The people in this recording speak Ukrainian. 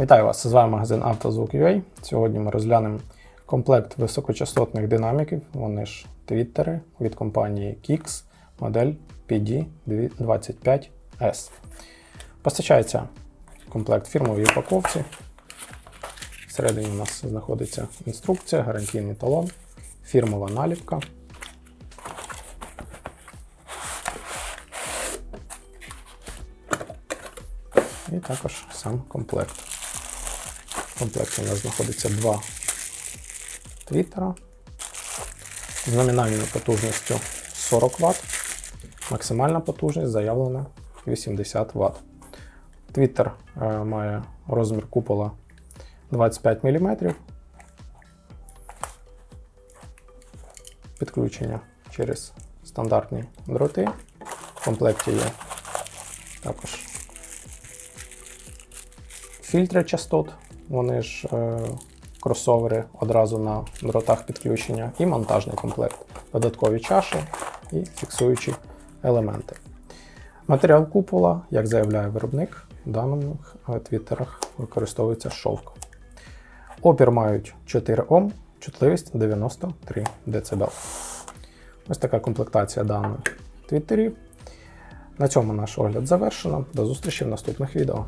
Вітаю вас! З вами магазин «Автозвук.UA». Сьогодні ми розглянемо комплект високочастотних динаміків, вони ж твіттери від компанії Kix, модель PD25S. Постачається комплект фірмовій упаковці. Всередині у нас знаходиться інструкція, гарантійний талон, фірмова наліпка. І також сам комплект. В комплекті у нас знаходиться два твіттера з номінальною потужністю 40 Вт. Максимальна потужність заявлена 80 Вт. Твіттер е, має розмір купола 25 мм. Підключення через стандартні дроти. В комплекті є також фільтри частот, вони ж е, кросовери одразу на дротах підключення, і монтажний комплект, додаткові чаші і фіксуючі елементи. Матеріал купола, як заявляє виробник, в даних е, твіттерах використовується шовк. Опір мають 4 Ом, чутливість 93 дБ. Ось така комплектація даних твіттерів. На цьому наш огляд завершено. До зустрічі в наступних відео.